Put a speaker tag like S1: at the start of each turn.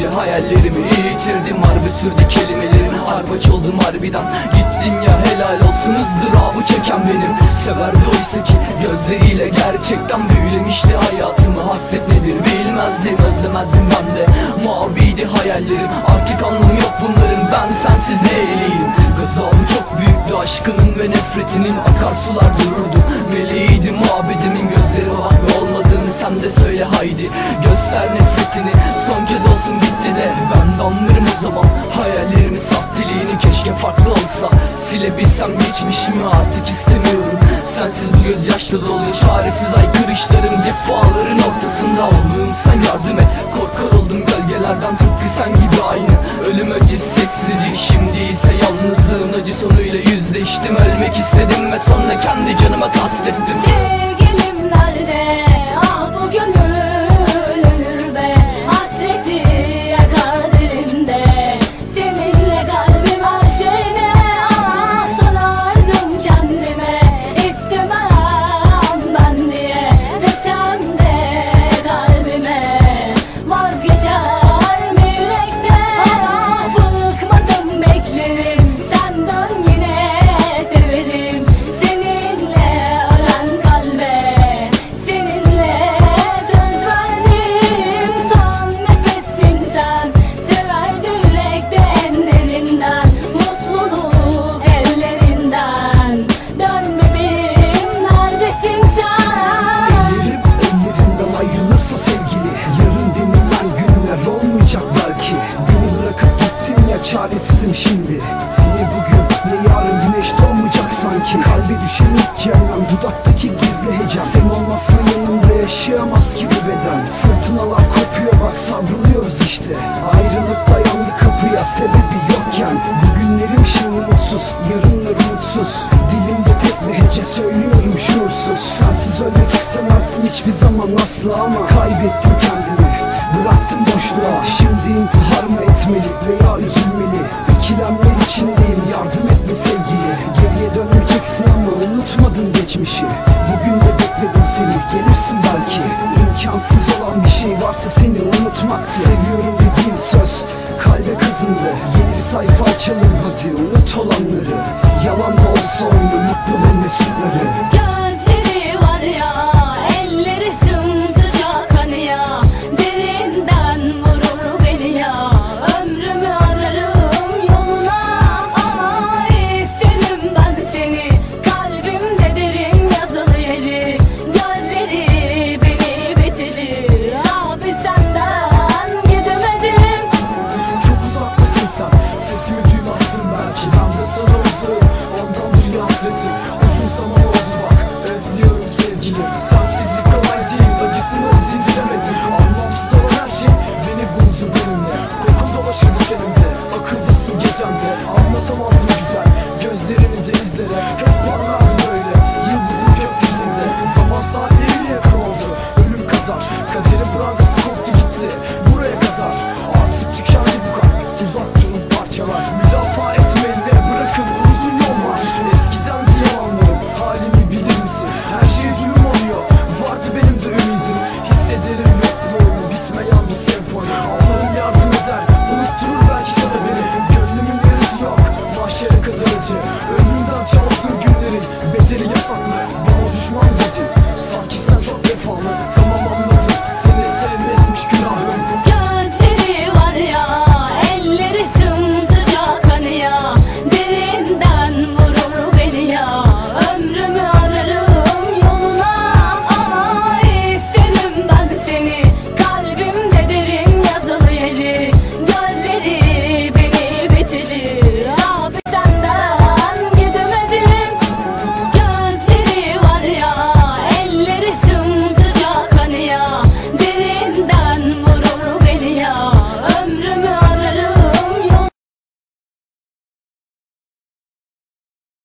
S1: önce hayallerimi yitirdim Harbi sürdü kelimelerim. Harbaç oldum harbiden. Gittin ya helal olsun ızdırabı çeken benim. Severdi oysa ki gözleriyle gerçekten büyülemişti hayatımı Hasret nedir bilmezdim özlemezdim ben de. Maviydi hayallerim artık anlamı yok bunların. Ben sensiz neyleyim Gazabı çok büyüktü aşkının ve nefretinin. Akarsular haydi Göster nefretini son kez olsun bitti de. Ben de anlarım o zaman hayallerimi sahteliğini Keşke farklı olsa silebilsem geçmişimi artık istemiyorum. Sensiz bu gözyaşla dolu çaresiz aykırışlarım Cefaların ortasında Allah'ım sen yardım et. Korkar oldum gölgelerden tıpkı sen gibi aynı. Ölüm öncesi sessizlik şimdi ise yalnızlığın acı sonuyla yüzleştim. Ölmek istedim ve sonra kendi canıma kastettim
S2: çaresizim şimdi. Ne bugün ne yarın güneş doğmayacak sanki? Kalbe düşen ilk yerden dudaktaki gizli hecem Sen olmazsan yanımda yaşayamaz ki bu beden. Fırtınalar kopuyor bak savruluyoruz işte. Ayrılık dayandı kapıya sebebi yokken. Bugünlerim şimdi mutsuz yarınlar umutsuz. Dilimde tek bir hece söylüyorum şuursuz. Sensiz ölmek istemezdim hiçbir zaman asla ama kalbe kazındı Yeni bir sayfa açalım hadi unut olanları Yalan da olsa oyunu mutlu ve mesutları.
S3: Gör